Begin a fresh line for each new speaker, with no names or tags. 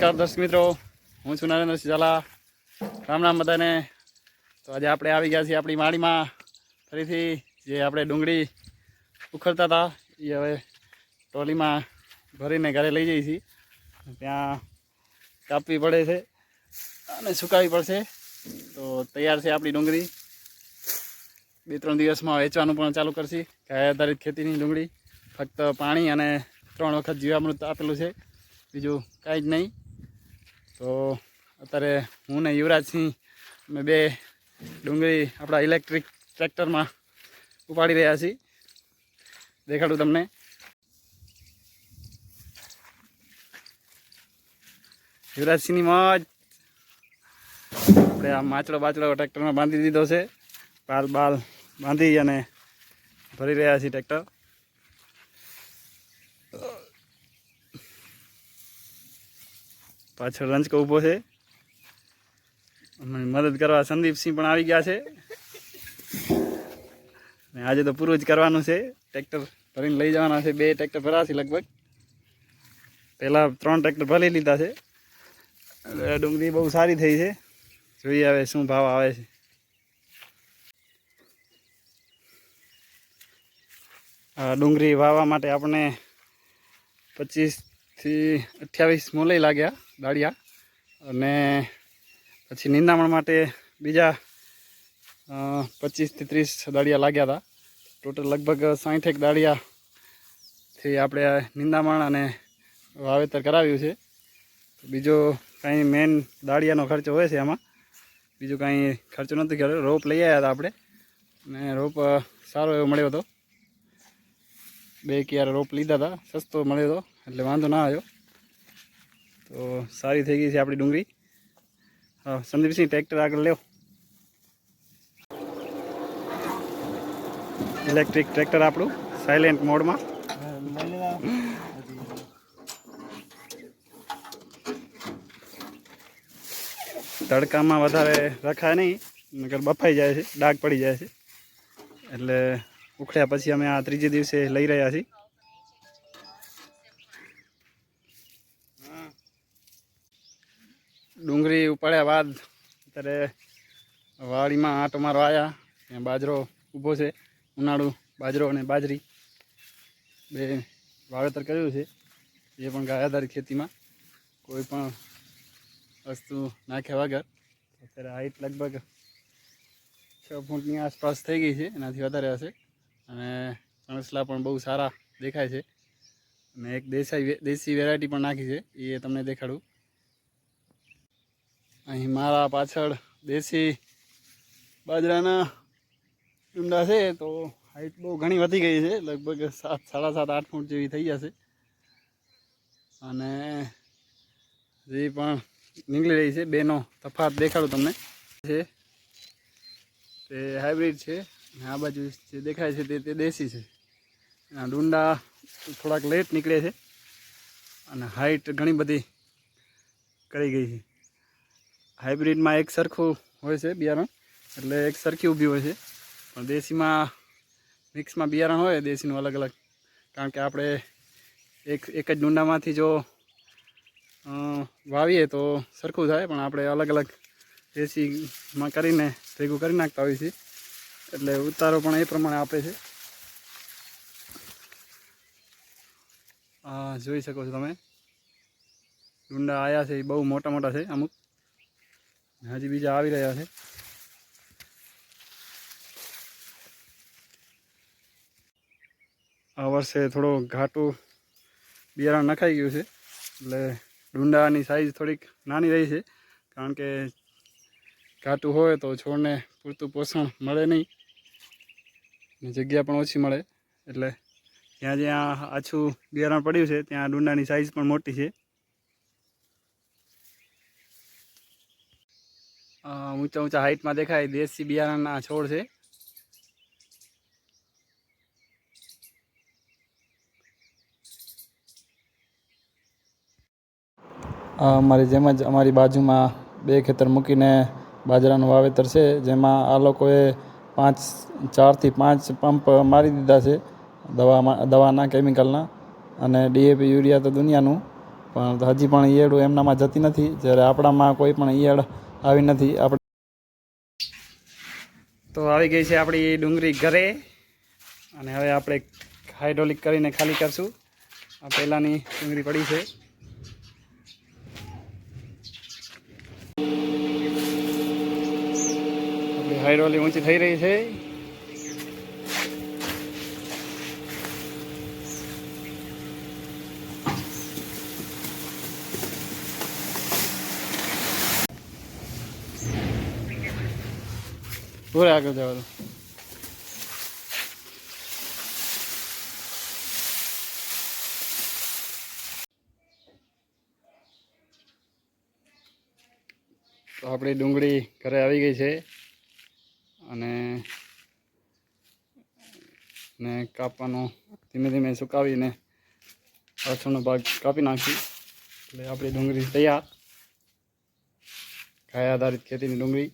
નમસ્કાર, દર્શક મિત્રો. હું છું નરેન્દ્રસિંહ ઝાલા. રામ રામ બધાને. તો આજે આપણે આવી ગયા છીએ આપણી માળીમાં ફરીથી જે આપણે ડુંગળી ઉખડતા હતા, એ હવે ટ્રોલીમાં ભરીને ઘરે લઈ જઈએ છીએ. ત્યાં કાપવી પડે છે અને સુકાવી પડશે. તો તૈયાર છે આપણી ડુંગળી. બે ત્રણ દિવસમાં વેચવાનું પણ ચાલુ કરશી. ગાય આધારિત ખેતીની ડુંગળી ફક્ત પાણી અને ત્રણ વખત જીવામૃત આપેલું છે. બીજું કાંઈ જ નહીં. તો અત્યારે હું ને યુવરાજસિંહ અમે બે ડુંગળી આપણા ઇલેક્ટ્રિક ટ્રેક્ટરમાં ઉપાડી રહ્યા છીએ. દેખાડું તમને. યુવરાજસિંહની મોજ. આપણે આ માચડો બાચડો ટ્રેક્ટરમાં બાંધી દીધો છે. બાલ બાલ બાંધી અને ભરી રહ્યા છીએ ટ્રેક્ટર. પાછળ રંજકો ઊભો છે. મદદ કરવા સંદીપસિંહ પણ આવી ગયા છે. અને આજે તો પૂરું જ કરવાનું છે. ટ્રેક્ટર ભરીને લઈ જવાના છે બે ટ્રેક્ટર ભરાશે લગભગ. પહેલાં ત્રણ ટ્રેક્ટર ભરી લીધા છે. ડુંગળી બહુ સારી થઈ છે. જોઈએ હવે શું ભાવ આવે છે. ડુંગળી વાવવા માટે આપણે પચીસથી અઠ્યાવીસ મોલઈ લાગ્યા દાળિયા. અને પછી નિંદામણ માટે બીજા પચીસથી ત્રીસ દાળિયા લાગ્યા હતા ટોટલ લગભગ સાઠેક દાળિયાથી આપણે નિંદામણ અને વાવેતર કરાવ્યું છે. બીજો કાંઈ મેન દાળિયાનો ખર્ચો હોય છે એમાં બીજું કાંઈ ખર્ચો નથી કર્યો. રોપ લઈ આવ્યા હતા આપણે. અને રોપ સારો એવો મળ્યો હતો બે ક્યારે રોપ લીધા હતા સસ્તો મળ્યો હતો એટલે વાંધો ના આવ્યો. તો સારી થઈ ગઈ છે આપણી ડુંગળી. હા સંદીપસિંહ ટ્રેક્ટર આગળ લેવો ઇલેક્ટ્રિક ટ્રેક્ટર આપણું સાયલેન્ટ મોડમાં તડકામાં વધારે રખાય નહીં નગર બફાઈ જાય છે, ડાઘ પડી જાય છે. એટલે ઉખડ્યા પછી અમે આ ત્રીજે દિવસે લઈ રહ્યા છીએ. ડુંગળી ઉપાડ્યા બાદ અત્યારે વાડીમાં આંટો ટમારો આવ્યા ત્યાં બાજરો ઊભો છે, ઉનાળુ બાજરો અને બાજરી. બે વાવેતર કર્યું છે એ પણ ગાયાધારી ખેતીમાં કોઈ પણ વસ્તુ નાખ્યા વગર. અત્યારે હાઈટ લગભગ છ ફૂટની આસપાસ થઈ ગઈ છે, એનાથી વધારે હશે. અને કણસલા પણ બહુ સારા દેખાય છે. અને એક દેસાઈ દેશી વેરાયટી પણ નાખી છે, એ તમને દેખાડું. અહીં મારા પાછળ દેશી બાજરાના ડુંડા છે, તો હાઈટ બહુ ઘણી વધી ગઈ છે, લગભગ સાત, સાડા સાત, આઠ ફૂટ જેવી થઈ જશે. અને જે પણ નીકળી રહી છે, બેનો તફાત દેખાડું તમને. છે તે હાઇબ્રિડ છે, અને આ બાજુ જે દેખાય છે, તે તે દેશી છે. એના ડુંડા થોડાક લેટ નીકળે છે, અને હાઈટ ઘણી બધી કરી ગઈ છે. હાઇબ્રિડમાં એક સરખું હોય છે બિયારણ. એટલે એક સરખી ઊભી હોય છે. પણ દેશીમાં, મિક્સમાં બિયારણ હોય, દેશીનું અલગ અલગ. કારણ કે આપણે એક એક જ ડુંડામાંથી જો વાવીએ તો સરખું થાય, પણ આપણે અલગ અલગ દેશીમાં કરીને ભેગું કરી નાખતા હોઈએ છીએ. એટલે ઉતારો પણ એ પ્રમાણે આપે છે. જોઈ શકો છો તમે. ડુંડા આવ્યા છે, એ બહુ મોટા મોટા છે, અમુક. હજી બીજા આવી રહ્યા છે. આ વર્ષે થોડો ઘાટું બિયારણ નખાઈ ગયું છે. એટલે ડુંડાની સાઈઝ થોડીક નાની રહી છે. કારણ કે ઘાટું હોય તો છોડને પૂરતું પોષણ મળે નહીં. જગ્યા પણ ઓછી મળે. એટલે જ્યાં જ્યાં આછું બિયારણ પડ્યું છે, ત્યાં ડુંડાની સાઈઝ પણ મોટી છે. ઊંચા ઊંચા હાઈટમાં દેખાય, દેશી બિયારણના છોડ છે. અમારી જેમ જ અમારી બાજુમાં બે ખેતર મૂકીને બાજરાનું વાવેતર છે, જેમાં આ લોકોએ પાંચ, ચારથી પાંચ પંપ મારી દીધા છે, દવામાં, દવાના કેમિકલના અને ડીએપી યુરિયા તો દુનિયાનું, પણ હજી પણ ઈયળું એમનામાં જતી નથી. જ્યારે આપણામાં કોઈ પણ ઈયળ આવી નથી. આપણે તો આવી ગઈ છે આપણી ડુંગળી ઘરે. અને હવે આપણે હાઇડ્રોલિક કરીને ખાલી કરશું. આ પહેલાંની ડુંગળી પડી છે. હાઇડ્રોલિક ઊંચી થઈ રહી છે. પૂરે આગળ જવાનું. તો આપણી ડુંગળી ઘરે આવી ગઈ છે અને ને કાપવાનો ધીમે ધીમે સુકાવીને પાછળનો ભાગ કાપી નાખી. એટલે આપણી ડુંગળી તૈયાર. ગાય આધારિત ખેતીની ડુંગળી.